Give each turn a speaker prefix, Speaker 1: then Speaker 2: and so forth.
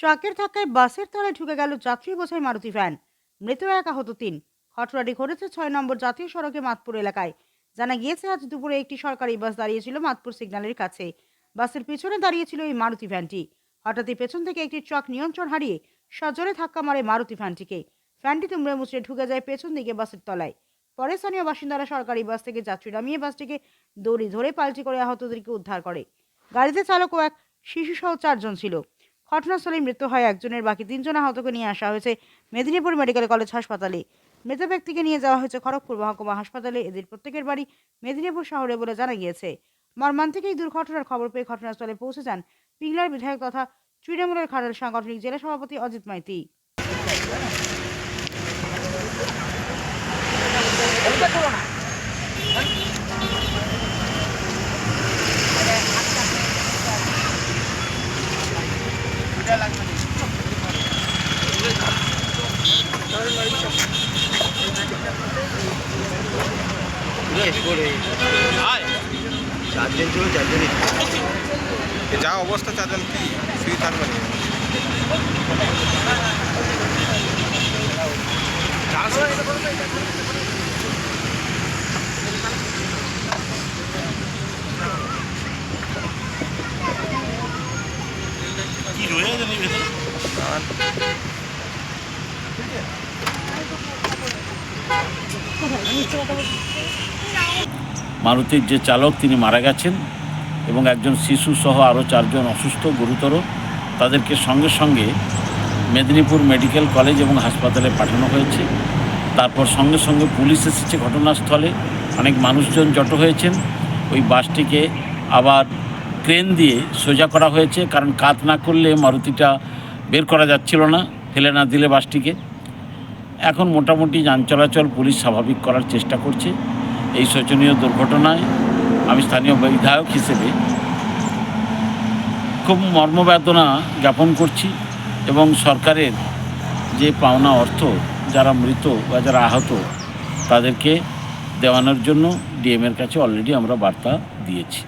Speaker 1: ট্রাকের ধাক্কায় বাসের তলায় ঢুকে গেল যাত্রী বোঝাই মারুতি ভ্যান। মৃত এক আহত তিন। ঘটনাটি ঘটেছে ছয় নম্বর জাতীয় সড়কে মাতপুর এলাকায়। জানা গিয়েছে, আজ দুপুরে একটি সরকারি বাস দাঁড়িয়েছিল মাতপুর সিগন্যালের কাছে। বাসের পেছনে দাঁড়িয়েছিল এই মারুতি ভ্যানটি। হঠাৎই পেছন থেকে একটি ট্রাক নিয়ন্ত্রণ হারিয়ে সজোরে ধাক্কা মারে মারুতি ভ্যানটিকে। ভ্যানটি তুমড়ে মুচড়ে ঢুকে যায় পেছন দিকে বাসের তলায়। পরে স্থানীয় বাসিন্দারা সরকারি বাস থেকে যাত্রী নামিয়ে বাসটিকে দড়ি ধরে পাল্টি করে আহতদেরকে উদ্ধার করে। গাড়িতে চালক ও এক শিশুসহ চারজন ছিল। ঘটনাস্থলে মৃত্যু হয় একজনের। বাকি তিনজন আহতকে নিয়ে আসা হয়েছে মেদিনীপুর মেডিকেল কলেজ হাসপাতালে। মৃত ব্যক্তিকে নিয়ে যাওয়া হয়েছে খড়গপুর মহকুমা হাসপাতালে। এদের প্রত্যেকের বাড়ি মেদিনীপুর শহরে বলে জানা গিয়েছে। মর্মান্তিক এই দুর্ঘটনার খবর পেয়ে ঘটনাস্থলে পৌঁছে যান পিংলার বিধায়ক তথা তৃণমূলের খাড়াল সাংগঠনিক জেলা সভাপতি অজিত মাইতি।
Speaker 2: চারজন ছিল চারজনই
Speaker 3: যা অবস্থা চারজন কি শুয়ে থাকবে?
Speaker 4: মারুতির যে চালক, তিনি মারা গেছেন এবং একজন শিশু সহ আরও চারজন অসুস্থ, গুরুতর। তাদেরকে সঙ্গে সঙ্গে মেদিনীপুর মেডিকেল কলেজ এবং হাসপাতালে পাঠানো হয়েছে। তারপর সঙ্গে সঙ্গে পুলিশ এসেছে ঘটনাস্থলে। অনেক মানুষজন জট হয়েছেন। ওই বাসটিকে আবার ক্রেন দিয়ে সোজা করা হয়েছে, কারণ কাত না করলে মারুতিটা বের করা যাচ্ছিল না, ফেলে না দিলে বাসটিকে। এখন মোটামুটি যান চলাচল পুলিশ স্বাভাবিক করার চেষ্টা করছে। এই শোচনীয় দুর্ঘটনায় আমি স্থানীয় বিধায়ক হিসেবে খুব মর্মবেদনা জ্ঞাপন করছি এবং সরকারের যে পাওনা অর্থ, যারা মৃত বা যারা আহত, তাদেরকে দেওয়ানোর জন্য ডিএমের কাছে অলরেডি আমরা বার্তা দিয়েছি।